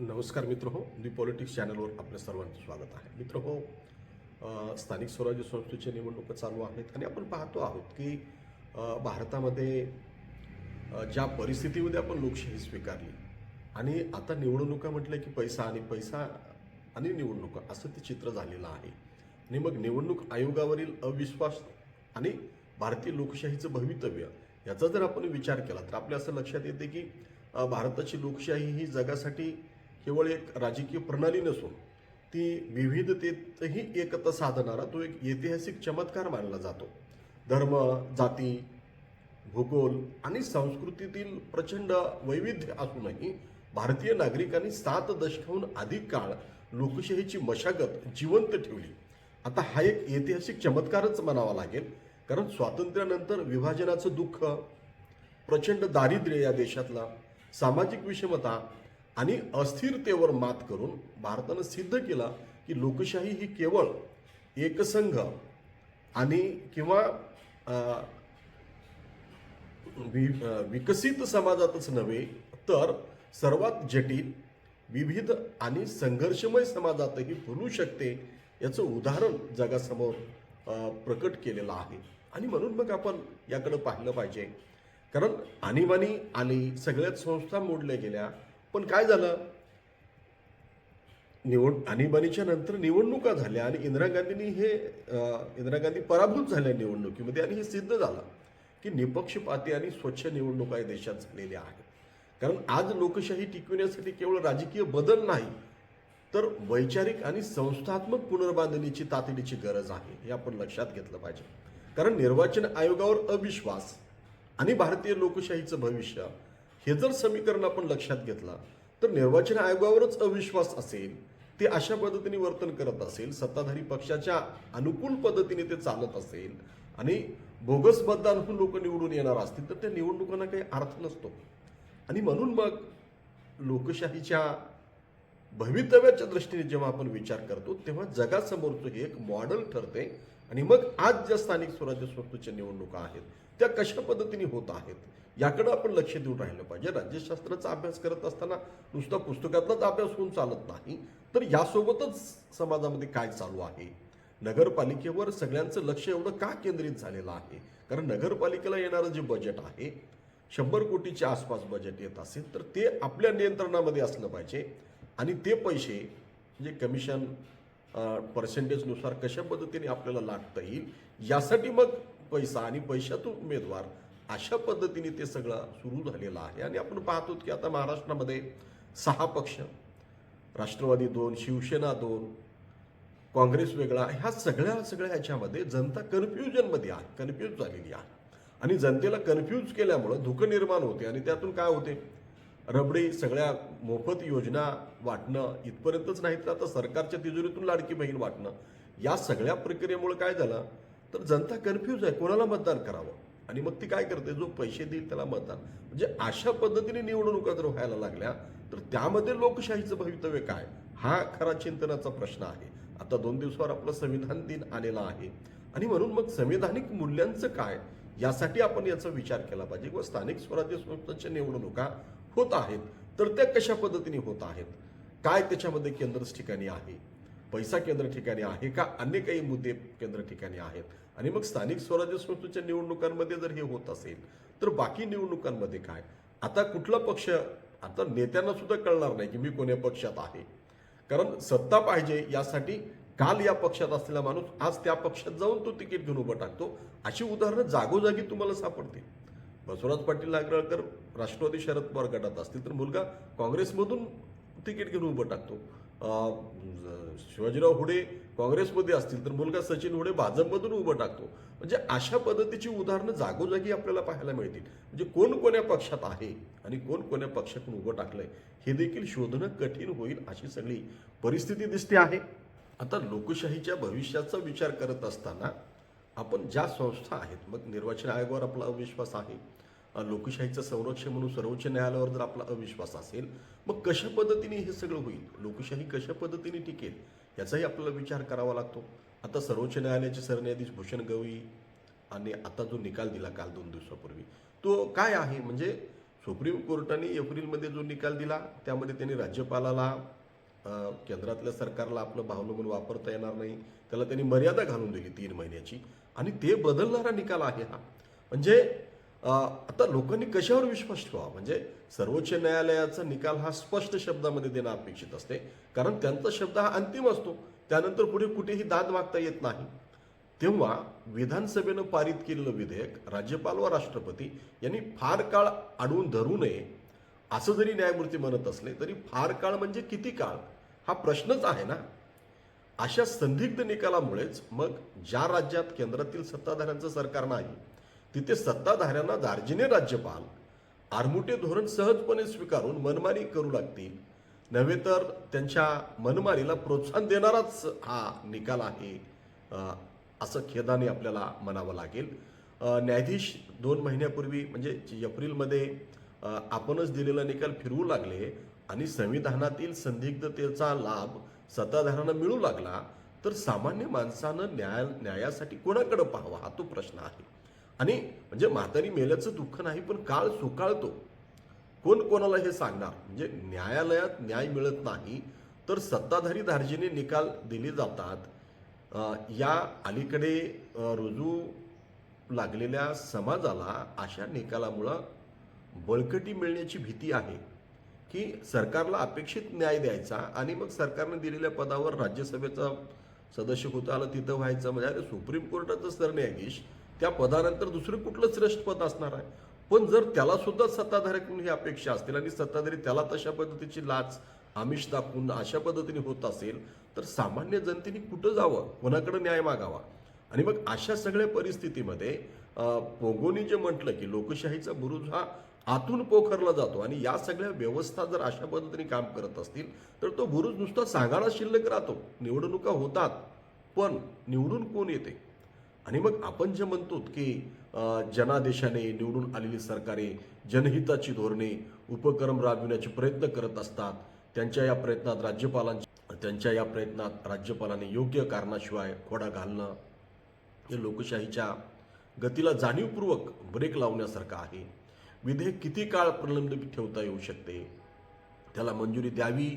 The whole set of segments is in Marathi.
नमस्कार मित्र हो दी पॉलिटिक्स चॅनलवर आपल्या सर्वांचं स्वागत आहे. मित्र हो स्थानिक स्वराज्य संस्थेच्या निवडणुका चालू आहेत आणि आपण पाहतो आहोत की भारतामध्ये ज्या परिस्थितीमध्ये आपण लोकशाही स्वीकारली आणि आता निवडणुका म्हटलं की पैसा आणि पैसा आणि निवडणुका असं ते चित्र झालेलं आहे. आणि मग निवडणूक आयोगावरील अविश्वास आणि भारतीय लोकशाहीचं भवितव्य याचा जर आपण विचार केला तर आपल्या असं लक्षात येते की भारताची लोकशाही ही जगासाठी केवळ एक राजकीय प्रणाली नसून ती विविधतेतही एकता साधणारा तो एक ऐतिहासिक चमत्कार मानला जातो. धर्म जाती भूगोल आणि संस्कृतीतील प्रचंड वैविध्य असूनही भारतीय नागरिकांनी सात दशकाहून अधिक काळ लोकशाहीची मशागत जिवंत ठेवली. आता हा एक ऐतिहासिक चमत्कारच म्हणावा लागेल कारण स्वातंत्र्यानंतर विभाजनाचं दुःख प्रचंड दारिद्र्य या देशातला सामाजिक विषमता आणि अस्थिरतेवर मात करून भारतानं सिद्ध केला की लोकशाही ही केवळ एकसंघ आणि किंवा वि- विकसित समाजातच नव्हे तर सर्वात जटिल विविध आणि संघर्षमय समाजातही फुलू शकते याचं उदाहरण जगासमोर प्रकट केलेलं आहे. आणि म्हणून मग आपण याकडं पाहिलं पाहिजे. कारण आणीबाणी आली सगळ्याच संस्था मोडल्या गेल्या पण काय झालं? निवड आणीबाणीच्या नंतर निवडणुका झाल्या आणि इंदिरा गांधींनी हे इंदिरा गांधी पराभूत झाल्या निवडणुकीमध्ये आणि हे सिद्ध झालं की निपक्षपाती आणि स्वच्छ निवडणुका या देशात झालेल्या आहेत. कारण आज लोकशाही टिकविण्यासाठी केवळ राजकीय बदल नाही तर वैचारिक आणि संस्थात्मक पुनर्बांधणीची तातडीची गरज आहे हे आपण लक्षात घेतलं पाहिजे. कारण निर्वाचन आयोगावर अविश्वास आणि भारतीय लोकशाहीचं भविष्य हे जर समीकरण आपण लक्षात घेतला तर निर्वाचन आयोगावरच अविश्वास असेल. ते अशा पद्धतीने वर्तन करत असेल सत्ताधारी पक्षाच्या अनुकूल पद्धतीने ते चालत असेल आणि बोगस मतदान होऊन लोक निवडून येणार असतील तर त्या निवडणुकांना काही अर्थ नसतो. आणि म्हणून मग लोकशाहीच्या भवितव्याच्या दृष्टीने जेव्हा आपण विचार करतो तेव्हा जगासमोरचं हे एक मॉडेल ठरते आणि मग आज ज्या स्थानिक स्वराज्य संस्थेच्या निवडणुका आहेत त्या कशा पद्धतीने होत आहेत याकडे आपण लक्ष देऊन राहिलं पाहिजे. राज्यशास्त्राचा अभ्यास करत असताना नुसता पुस्तकातलाच अभ्यास होऊन चालत नाही. तर यासोबतच समाजामध्ये काय चालू आहे? नगरपालिकेवर सगळ्यांचं लक्ष एवढं का केंद्रित झालेलं आहे? कारण नगरपालिकेला येणारं जे बजेट आहे शंभर कोटीच्या आसपास बजेट येत असेल तर ते आपल्या नियंत्रणामध्ये असलं पाहिजे. आणि ते पैसे म्हणजे कमिशन पर्सेंटेजनुसार कशा पद्धतीने आपल्याला लागता येईल यासाठी मग पैसा आणि पैशातून उमेदवार अशा पद्धतीने ते सगळं सुरू झालेलं आहे. आणि आपण पाहतो की आता महाराष्ट्रामध्ये सहा पक्ष राष्ट्रवादी दोन शिवसेना दोन काँग्रेस वेगळा ह्या सगळ्या सगळ्या ह्याच्यामध्ये जनता कन्फ्युजनमध्ये आहे कन्फ्यूज झालेली आहे. आणि जनतेला कन्फ्यूज केल्यामुळं धुकं निर्माण होते आणि त्यातून काय होते? रबडी सगळ्या मोफत योजना वाटणं इथपर्यंतच नाही तर आता सरकारच्या तिजोरीतून लाडकी बहीण वाटणं या सगळ्या प्रक्रियेमुळे काय झालं? तर जनता कन्फ्यूज आहे. कोणाला मतदान करावं? आणि मग ती काय करते? जो पैसे देईल त्याला मतदान. म्हणजे अशा पद्धतीने निवडणुका जर व्हायला लागल्या तर त्यामध्ये लोकशाहीचं भवितव्य काय? हा खरा चिंतनाचा प्रश्न आहे. आता दोन दिवसावर आपलं संविधान दिन आलेला आहे. आणि म्हणून मग संविधानिक मूल्यांचं काय? यासाठी आपण याचा विचार केला पाहिजे. किंवा स्थानिक स्वराज्य संस्थांच्या निवडणुका होत आहेत तर त्या कशा पद्धतीने होत आहेत? काय त्याच्यामध्ये केंद्र ठिकाणी आहे? पैसा केंद्र ठिकाणी आहे का? अन्य काही मुद्दे केंद्र ठिकाणी आहेत. आणि मग स्थानिक स्वराज्य संस्थेच्या निवडणुकांमध्ये जर हे होत असेल तर बाकी निवडणुकांमध्ये काय? आता कुठला पक्ष आता नेत्यांना सुद्धा कळणार नाही की मी कोण्या पक्षात आहे. कारण सत्ता पाहिजे यासाठी काल या पक्षात असलेला माणूस आज त्या पक्षात जाऊन तो तिकीट घेऊन उभं टाकतो. अशी उदाहरणं जागोजागी तुम्हाला सापडतील. बसवराज पाटील नागरकर राष्ट्रवादी शरद पवार गटात असतील तर मुलगा काँग्रेसमधून तिकीट घेऊन उभं टाकतो. शिवाजीराव हुडे काँग्रेसमध्ये असतील तर मुलगा सचिन हुडे भाजपमधून उभं टाकतो. म्हणजे अशा पद्धतीची उदाहरणं जागोजागी आपल्याला पाहायला मिळतील. म्हणजे कोण कोण्या पक्षात आहे आणि कोण कोण्या पक्षातून उभं टाकलंय हे देखील शोधणं कठीण होईल अशी सगळी परिस्थिती दिसते आहे. आता लोकशाहीच्या भविष्याचा विचार करत असताना आपण ज्या संस्था आहेत मग निर्वाचन आयोगावर आपला विश्वास आहे. लोकशाहीचं संरक्षण म्हणून सर्वोच्च न्यायालयावर जर आपला अविश्वास असेल मग कशा पद्धतीने हे सगळं होईल? लोकशाही कशा पद्धतीने टिकेल? याचाही आपल्याला विचार करावा लागतो. आता सर्वोच्च न्यायालयाचे सरन्यायाधीश भूषण गवई आणि आता जो निकाल दिला काल दोन दिवसापूर्वी तो काय आहे? म्हणजे सुप्रीम कोर्टाने एप्रिलमध्ये जो निकाल दिला त्यामध्ये त्यांनी राज्यपालाला केंद्रातल्या सरकारला आपलं भावनं म्हणून वापरता येणार नाही. त्याला त्यांनी मर्यादा घालून दिली तीन महिन्याची. आणि ते बदलणारा निकाल आहे हा. म्हणजे आता लोकांनी कशावर विश्वास ठेवा म्हणजे सर्वोच्च न्यायालयाचा निकाल हा स्पष्ट शब्दामध्ये देणं अपेक्षित असते. कारण त्यांचा शब्द हा अंतिम असतो. त्यानंतर पुढे कुठेही दाद मागता येत नाही. तेव्हा विधानसभेनं पारित केलेलं विधेयक राज्यपाल व राष्ट्रपती यांनी फार काळ अडवून धरू नये असं जरी न्यायमूर्ती म्हणत असले तरी फार काळ म्हणजे किती काळ? हा प्रश्नच आहे ना. अशा संदिग्ध निकालामुळेच मग ज्या राज्यात केंद्रातील सत्ताधाऱ्यांचं सरकार नाही तिथे सत्ताधाऱ्यांना दार्जिने राज्यपाल आरमुटे धोरण सहजपणे स्वीकारून मनमानी करू लागतील. नव्हे तर त्यांच्या मनमानीला प्रोत्साहन देणाराच हा निकाल आहे असं खेदाने आपल्याला म्हणावं लागेल. न्यायाधीश दोन महिन्यापूर्वी म्हणजे एप्रिलमध्ये आपणच दिलेला निकाल फिरवू लागले आणि संविधानातील संदिग्धतेचा लाभ सत्ताधाऱ्यांना मिळू लागला तर सामान्य माणसानं न्याय न्यायासाठी कोणाकडे पाहावा? हा तो प्रश्न आहे. आणि म्हणजे म्हातारी मेल्याचं दुःख नाही पण काळ सुकाळतो. कोण कोणाला हे सांगणार? म्हणजे न्यायालयात न्याय मिळत नाही तर सत्ताधारी धार्जीने निकाल दिले जातात. या अलीकडे रुजू लागलेल्या समाजाला अशा निकालामुळं बळकटी मिळण्याची भीती आहे की सरकारला अपेक्षित न्याय द्यायचा आणि मग सरकारने दिलेल्या पदावर राज्यसभेचा सदस्य होता आलं तिथं व्हायचं. म्हणजे अरे सुप्रीम कोर्टाचं सरन्यायाधीश त्या पदानंतर दुसरं कुठलं श्रेष्ठ पद असणार आहे? पण जर त्याला सुद्धा सत्ताधाऱ्याकडून ही अपेक्षा असतील आणि सत्ताधारी त्याला तशा पद्धतीची लाच आमिष दाखवून अशा पद्धतीने होत असेल तर सामान्य जनतेने कुठं जावं? कोणाकडे न्याय मागावा? आणि मग अशा सगळ्या परिस्थितीमध्ये पोगोनी जे म्हटलं की लोकशाहीचा बुरुज हा आतून पोखरला जातो आणि या सगळ्या व्यवस्था जर अशा पद्धतीने काम करत असतील तर तो बुरुज नुसता सांगायला शिल्लक राहतो. निवडणुका होतात पण निवडून कोण येते? आणि मग आपण जे म्हणतो की जनादेशाने निवडून आलेली सरकारे जनहिताची धोरणे उपक्रम राबविण्याचे प्रयत्न करत असतात. त्यांच्या या प्रयत्नात राज्यपालांची त्यांच्या या प्रयत्नात राज्यपालांनी योग्य कारणाशिवाय खोडा घालणं हे लोकशाहीच्या गतीला जाणीवपूर्वक ब्रेक लावण्यासारखं आहे. विधेयक किती काळ प्रलंबित ठेवता येऊ शकते? त्याला मंजुरी द्यावी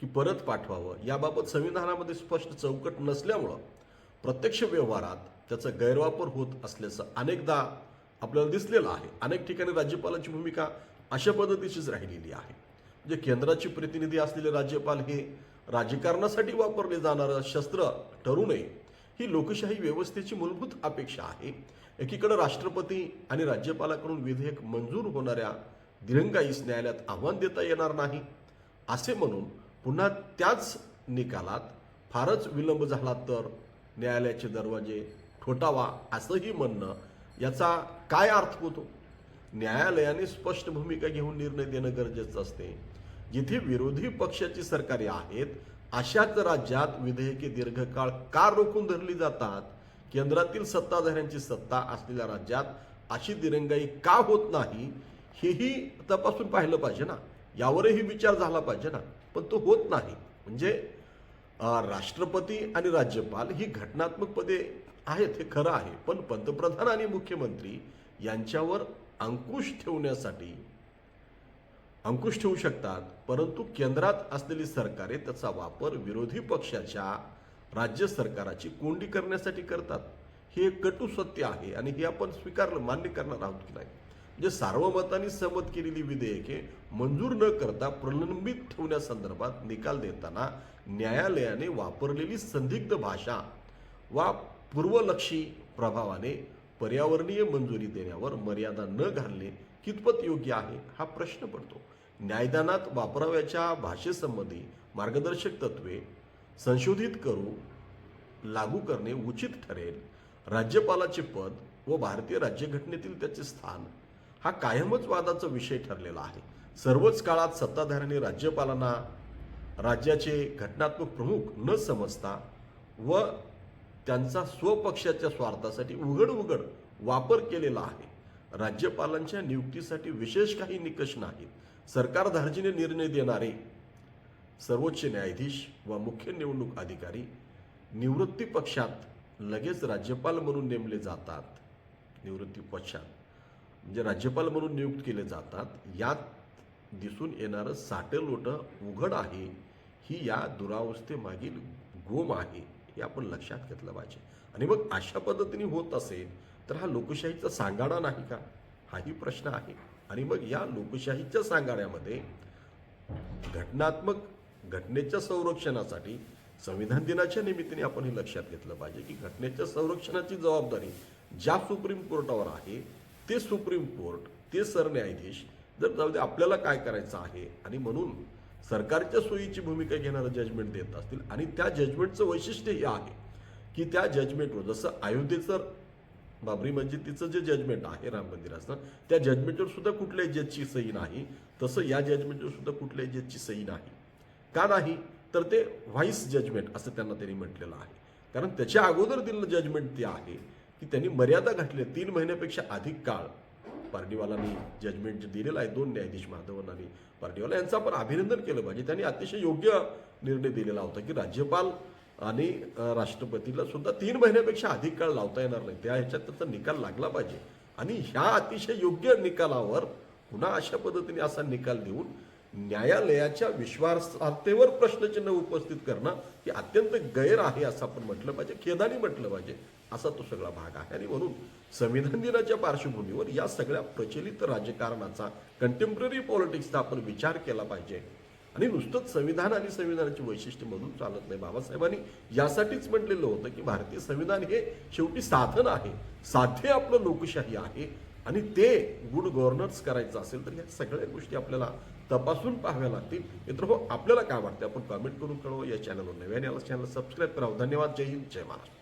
की परत पाठवावं? याबाबत संविधानामध्ये स्पष्ट चौकट नसल्यामुळं प्रत्यक्ष व्यवहारात त्याचा गैरवापर होत असल्याचं अनेकदा आपल्याला दिसलेलं आहे. अनेक ठिकाणी राज्यपालाची भूमिका अशा पद्धतीचीच राहिलेली आहे. म्हणजे केंद्राचे प्रतिनिधी असलेले राज्यपाल हे राजकारणासाठी वापरले जाणारं शस्त्र ठरू नये ही लोकशाही व्यवस्थेची मूलभूत अपेक्षा आहे. एकीकडे राष्ट्रपती आणि राज्यपालाकडून विधेयक मंजूर होणाऱ्या दिरंगाईस न्यायालयात आव्हान देता येणार नाही. असे म्हणून पुन्हा त्याच निकालात फारच विलंब झाला तर न्यायालयाचे दरवाजे ठोठावा असंही म्हणणं याचा काय अर्थ होतो? न्यायालयाने स्पष्ट भूमिका घेऊन निर्णय देणं गरजेचं असते. जिथे विरोधी पक्षाची सरकारे आहेत अशाच राज्यात विधेयके दीर्घकाळ का रोखून धरली जातात? केंद्रातील सत्ताधाऱ्यांची सत्ता असलेल्या राज्यात अशी दिरंगाई का होत नाही? हेही तपासून पाहिलं पाहिजे ना. यावरही विचार झाला पाहिजे ना. पण तो होत नाही. म्हणजे राष्ट्रपती आणि राज्यपाल ही घटनात्मक पदे आहेत हे खरं आहे. पण पंतप्रधान आणि मुख्यमंत्री यांच्यावर अंकुश ठेवण्यासाठी अंकुश ठेवू शकतात. परंतु केंद्रात असलेली सरकारे त्याचा वापर विरोधी पक्षाच्या राज्य सरकाराची कोंडी करण्यासाठी करतात. हे एक कटू सत्य आहे आणि हे आपण स्वीकारलं मान्य करणार आहोत की नाही? म्हणजे सार्वमताने सहमत केलेली विधेयके मंजूर न करता प्रलंबित ठेवण्यासंदर्भात निकाल देताना न्यायालयाने वापरलेली संदिग्ध भाषा वा पूर्वलक्षी प्रभावाने पर्यावरणीय मंजुरी देण्यावर मर्यादा न घालणे कितपत योग्य आहे हा प्रश्न पडतो. न्यायदानात वापराव्याच्या भाषेसंबंधी मार्गदर्शक तत्वे संशोधित करू लागू करणे उचित ठरेल. राज्यपालाचे पद व भारतीय राज्यघटनेतील त्याचे स्थान हा कायमच वादाचा विषय ठरलेला आहे. सर्वच काळात सत्ताधाऱ्यांनी राज्यपालांना राज्याचे घटनात्मक प्रमुख न समजता व त्यांचा स्वपक्षाच्या स्वार्थासाठी उघड उघड वापर केलेला आहे. राज्यपालांच्या नियुक्तीसाठी विशेष काही निकष नाहीत. सरकार धार्जिने निर्णय देणारे सर्वोच्च न्यायाधीश व मुख्य निवडणूक अधिकारी निवृत्ती पक्षात लगेच राज्यपाल म्हणून नेमले जातात. निवृत्ती पक्षात म्हणजे राज्यपाल म्हणून नियुक्त केले जातात. यात दिसून येणारं साटेलोटं उघड आहे. ही या दुरावस्थेमागील गोम आहे. हे आपण लक्षात घेतलं पाहिजे. आणि मग अशा पद्धतीने होत असेल तर हा लोकशाहीचा सांगाडा नाही का? हाही प्रश्न आहे. आणि मग या लोकशाहीच्या सांगाड्यामध्ये घटनात्मक घटनेच्या संरक्षणासाठी संविधान दिनाच्या निमित्ताने आपण हे लक्षात घेतलं पाहिजे की घटनेच्या संरक्षणाची जबाबदारी ज्या सुप्रीम कोर्टावर आहे ते सुप्रीम कोर्ट ते सरन्यायाधीश जर जाऊ दे आपल्याला काय करायचं आहे आणि म्हणून सरकारच्या सोयीची भूमिका घेणारं जजमेंट देत असतील. आणि त्या जजमेंटचं वैशिष्ट्य हे आहे की त्या जजमेंटवर जसं अयोध्येचं बाबरी मस्जिदीचं जे जजमेंट आहे राम मंदिराचं त्या जजमेंटवर सुद्धा कुठल्याही जजची सही नाही. तसं या जजमेंटवर सुद्धा कुठल्याही जजची सही नाही. का नाही? तर ते व्हाईस जजमेंट असं त्यांना त्यांनी म्हटलेलं आहे. कारण त्याच्या अगोदर दिलेलं जजमेंट ते आहे की त्यांनी मर्यादा घातली. तीन महिन्यापेक्षा अधिक काळ पार्डीवालांनी जजमेंट जे दिलेलं आहे दोन न्यायाधीश माधवन आणि पार्टीवाला यांचं आपण अभिनंदन केलं पाहिजे. त्यांनी अतिशय योग्य निर्णय दिलेला होता की राज्यपाल आणि राष्ट्रपतीला सुद्धा तीन महिन्यापेक्षा अधिक काळ लावता येणार नाही. त्या ह्याच्यात त्याचा निकाल लागला पाहिजे. आणि ह्या अतिशय योग्य निकालावर पुन्हा अशा पद्धतीने असा निकाल देऊन न्यायालयाच्या विश्वासार्हतेवर प्रश्नचिन्ह उपस्थित करणं हे अत्यंत गैर आहे असं आपण म्हटलं पाहिजे खेदानी म्हटलं पाहिजे असा तो सगळा भाग आहे. आणि म्हणून संविधान दिनाच्या पार्श्वभूमीवर या सगळ्या प्रचलित राजकारणाचा कंटेम्पररी पॉलिटिक्सचा आपण विचार केला पाहिजे. आणि नुसतंच संविधान आणि संविधानाची वैशिष्ट्य म्हणून चालत नाही बाबासाहेबांनी. यासाठीच म्हटलेलं होतं की भारतीय संविधान हे शेवटी साधन आहे साध्य आपलं लोकशाही आहे. आणि ते गुड गव्हर्नन्स करायचं असेल तर या सगळ्या गोष्टी आपल्याला तपासून पाहाव्या लागतील. मित्र हो आपल्याला काय वाटतं आपण कमेंट करून कळवा. या चॅनलवर नव्याने याला चॅनल सबस्क्राईब करावं. धन्यवाद. जय हिंद. जय महाराष्ट्र.